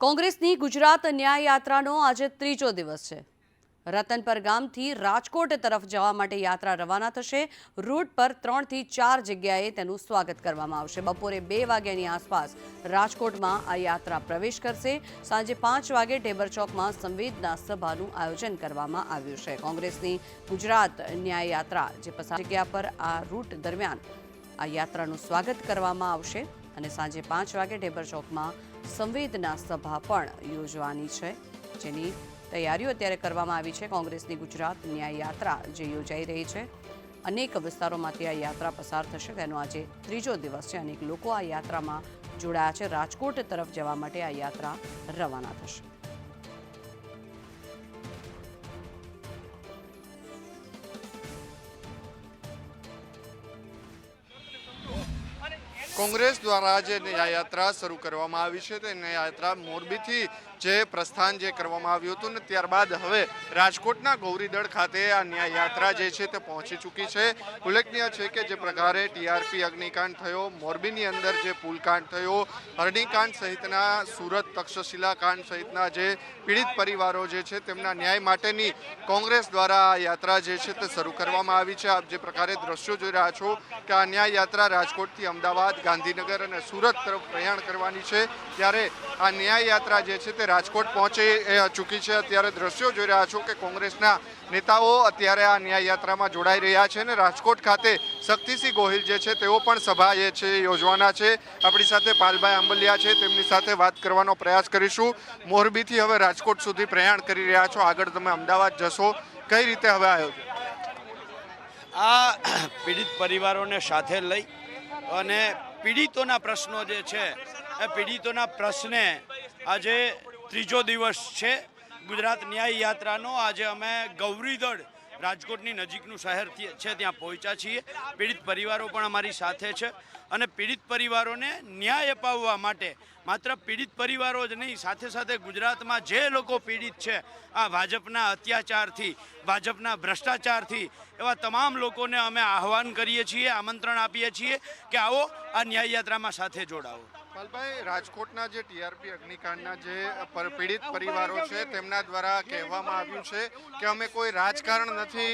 કોંગ્રેસની ગુજરાત ન્યાય યાત્રાનો આજે ત્રીજો દિવસ છે. રતનપર ગામથી રાજકોટ તરફ જવા માટે યાત્રા રવાના થશે. રૂટ પર ત્રણથી ચાર જગ્યાએ તેનું સ્વાગત કરવામાં આવશે. બપોરે બે વાગ્યાની આસપાસ રાજકોટમાં આ યાત્રા પ્રવેશ કરશે. સાંજે પાંચ વાગે ટેબર ચોકમાં સંવેદના સભાનું આયોજન કરવામાં આવ્યું છે. કોંગ્રેસની ગુજરાત ન્યાય યાત્રા જે પસાર જગ્યા પર આ રૂટ દરમિયાન આ યાત્રાનું સ્વાગત કરવામાં આવશે અને સાંજે પાંચ વાગે ટેબર ચોકમાં સંવેદના સભા પણ યોજવાની છે. જેની તૈયારીઓ અત્યારે કરવામાં આવી છે. કોંગ્રેસની ગુજરાત ન્યાય યાત્રા જે યોજાઈ રહી છે. અનેક વિસ્તારોમાંથી આ યાત્રા પસાર થશે. તેનો આજે ત્રીજો દિવસ છે. અનેક લોકો આ યાત્રામાં જોડાયા છે. રાજકોટ તરફ જવા માટે આ યાત્રા રવાના થશે. કોંગ્રેસ દ્વારા જે ન્યાયયાત્રા શરૂ કરવામાં આવી છે. તે ન્યાયયાત્રા મોરબીથી જે પ્રસ્થાન જે કરવામાં આવ્યું હતું ને ત્યારબાદ હવે રાજકોટના ગૌરીદળ ખાતે આ ન્યાય યાત્રા જે છે તે પહોંચી ચૂકી છે. ઉલ્લેખનીય છે કે જે પ્રકારે ટીઆરપી અગ્નિકાંડ થયો, મોરબીની અંદર જે પુલકાંડ થયો, હરણીકાંડ સહિતના, સુરત તક્ષશિલા કાંડ સહિતના જે પીડિત પરિવારો જે છે તેમના ન્યાય માટેની કોંગ્રેસ દ્વારા આ યાત્રા જે છે તે શરૂ કરવામાં આવી છે. આપ જે પ્રકારે દ્રશ્યો જોઈ રહ્યા છો કે આ ન્યાય યાત્રા રાજકોટથી અમદાવાદ, ગાંધીનગર અને સુરત તરફ પ્રયાણ કરવાની છે, ત્યારે આ ન્યાય યાત્રા જે છે તે રાજકોટ પહોંચી ચૂકી છે. અત્યારે દ્રશ્યો જોઈ રહ્યા છો કે કોંગ્રેસના નેતાઓ અત્યારે આ ન્યાય યાત્રામાં જોડાઈ રહ્યા છે અને રાજકોટ ખાતે શક્તિસિંહ ગોહિલ જે છે, તેઓ પણ સભા એ છે, યોજવાના છે. આપણી સાથે પાલભાઈ આંબલિયા છે, તેમની સાથે વાત કરવાનો પ્રયાસ કરીશું. મોરબીથી હવે રાજકોટ સુધી પ્રયાણ કરી રહ્યા છો. આગળ તમે અમદાવાદ જશો. કઈ રીતે હવે આયોજન? આ પીડિત પરિવારોને સાથે લઈ અને પીડિતોના પ્રશ્નો જે છે, એ પીડિતોના પ્રશ્ને આજે ત્રીજો દિવસ છે ગુજરાત ન્યાય યાત્રાનો. આજે અમે ગૌરીદળ રાજકોટની નજીકનું શહેર છે, ત્યાં પહોંચ્યા છીએ. પીડિત પરિવારો પણ અમારી સાથે છે અને પીડિત પરિવારોને ન્યાય અપાવવા માટે માત્ર પીડિત પરિવારો જ નહીં, સાથે સાથે ગુજરાતમાં જે લોકો પીડિત છે, આ ભાજપના અત્યાચારથી, ભાજપના ભ્રષ્ટાચારથી, એવા તમામ લોકોને અમે આહવાન કરીએ છીએ, આમંત્રણ આપીએ છીએ કે આવો આ ન્યાય યાત્રામાં સાથે જોડાવો. પાલભાઈ રાજકોટના જે ટીઆરપી અગ્નિકાંડના જે પીડિત પરિવારો છે, તેમના દ્વારા કહેવામાં આવ્યું છે કે અમે કોઈ રાજકારણ નથી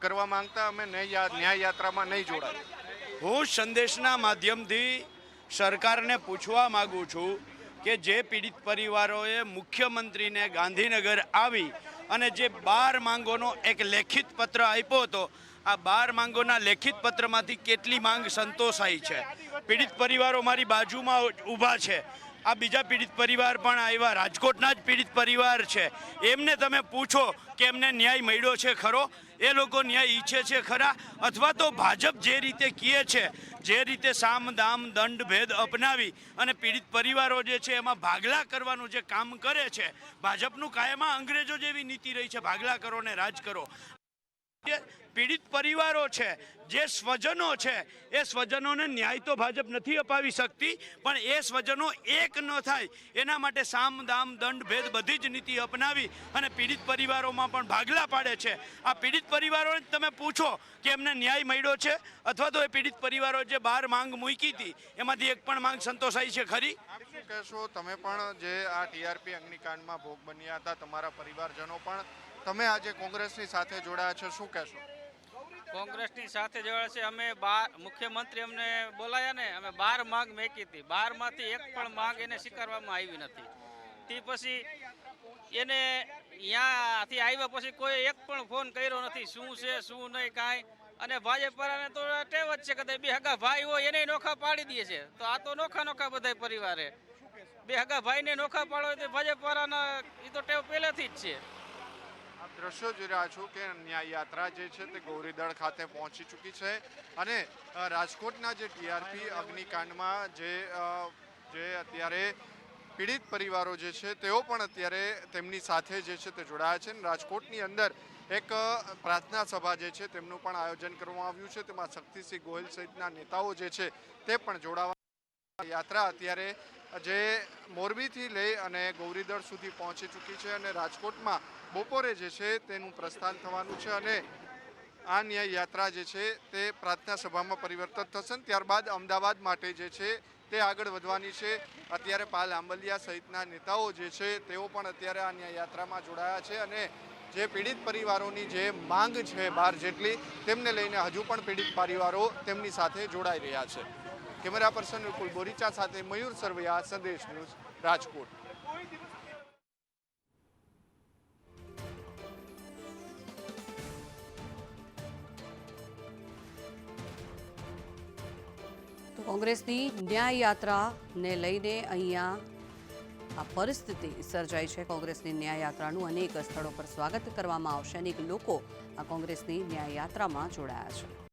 કરવા માંગતા, અમે ન્યાય યાત્રામાં નહીં જોડાય. હું સંદેશના માધ્યમથી સરકારને પૂછવા માગું છું કે જે પીડિત પરિવારોએ મુખ્યમંત્રીને ગાંધીનગર આવી અને જે બાર માંગોનો એક લેખિત પત્ર આપ્યો હતો આ બાર માંગોના લેખિત પત્રમાંથી કેટલી માંગ સંતોષાઈ છે? પીડિત પરિવારો મારી બાજુમાં ઊભા છે. આ બીજા પીડિત પરિવાર પણ આવ્યા. રાજકોટના જ પીડિત પરિવાર છે. એમને તમે પૂછો કે એમને ન્યાય મળ્યો છે ખરો? એ લોકો ન્યાય ઈચ્છે છે ખરા? અથવા તો ભાજપ જે રીતે કહે છે, જે રીતે સામ, દામ, દંડ, ભેદ અપનાવી અને પીડિત પરિવારો જે છે એમાં ભાગલા કરવાનું જે કામ કરે છે, ભાજપનું કાયમાં અંગ્રેજો જેવી નીતિ રહી છે. ભાગલા કરો ને રાજ કરો. પીડિત પરિવારો છે, જે સ્વજનો છે, એ સ્વજનોને ન્યાય તો ભાજપ નથી અપાવી શકતી, પણ એ સ્વજનો એક ન થાય, એના માટે સામ, દામ, દંડ, ભેદ બધી જ નીતિ અપનાવી અને પીડિત પરિવારોમાં પણ ભાગલા પાડે છે. આ પીડિત પરિવારોને તમે પૂછો કે એમને ન્યાય મળ્યો છે, અથવા તો એ પીડિત પરિવારો જે બાર માંગ મૂકી હતી, એમાંથી એક પણ માંગ સંતોષાઈ છે ખરી? કહેશો? તમે પણ જે આ ટીઆરપી અગ્નિકાંડમાં ભોગ બન્યા હતા, તમારા પરિવારજનો પણ તમે આજે કોંગ્રેસની સાથે જોડાયા છો, શું કહેશો? કોંગ્રેસની સાથે જોડાયા છે, અમે બાર, મુખ્યમંત્રી અમને બોલાયા ને, અમે બાર માંગ મેકી હતી. બારમાંથી એક પણ માંગ એને સ્વીકારવામાં આવી નથી. તે પછી એને ત્યાંથી આવ્યા પછી કોઈ એક પણ ફોન કર્યો નથી, શું છે, શું નહીં, કાંઈ. અને ભાજપવાળાને તો ટેવ જ છે કદાચ બે હગા ભાઈ હોય એને નોખા પાડી દે છે. તો આ તો નોખા નોખા બધા પરિવારે. બે હગા ભાઈને નોખા પાડો તો ભાજપવાળાના એ તો ટેવ પહેલેથી જ છે. દ્રશ્યો જોઈ રહ્યા છો કે ન્યાયયાત્રા જે છે તે ગૌરીદળ ખાતે પહોંચી ચૂકી છે અને રાજકોટના જે ટીઆરપી અગ્નિકાંડમાં જે જે અત્યારે પીડિત પરિવારો જે છે તેઓ પણ અત્યારે તેમની સાથે જે છે તે જોડાયા છે અને રાજકોટની અંદર એક પ્રાર્થના સભા જે છે તેમનું પણ આયોજન કરવામાં આવ્યું છે. તેમાં શક્તિસિંહ ગોહિલ સહિતના નેતાઓ જે છે તે પણ જોડાવા યાત્રા અત્યારે જે મોરબીથી લઈ અને ગૌરીદળ સુધી પહોંચી ચૂકી છે અને રાજકોટમાં બપોરે જે છે તેનું પ્રસ્થાન થવાનું છે અને આ ન્યાય યાત્રા જે છે તે પ્રાર્થના સભામાં પરિવર્તિત થશે ત્યારબાદ અમદાવાદ માટે જે છે તે આગળ વધવાની છે. અત્યારે પાલ આંબલિયા સહિતના નેતાઓ જે છે તેઓ પણ અત્યારે આ ન્યાય યાત્રામાં જોડાયા છે અને જે પીડિત પરિવારોની જે માંગ છે બાર જેટલી, તેમને લઈને હજુ પણ પીડિત પરિવારો તેમની સાથે જોડાઈ રહ્યા છે. કેમેરા પર્સન વિપુલ બોરીચા સાથે મયુર સરવૈયા, સંદેશ ન્યૂઝ રાજકોટ. કોંગ્રેસની ન્યાય યાત્રાને લઈને અહીંયા આ પરિસ્થિતિ સર્જાઈ છે. કોંગ્રેસની ન્યાય યાત્રાનું અનેક સ્થળો પર સ્વાગત કરવામાં આવશે. અનેક લોકો આ કોંગ્રેસની ન્યાય યાત્રામાં જોડાયા છે.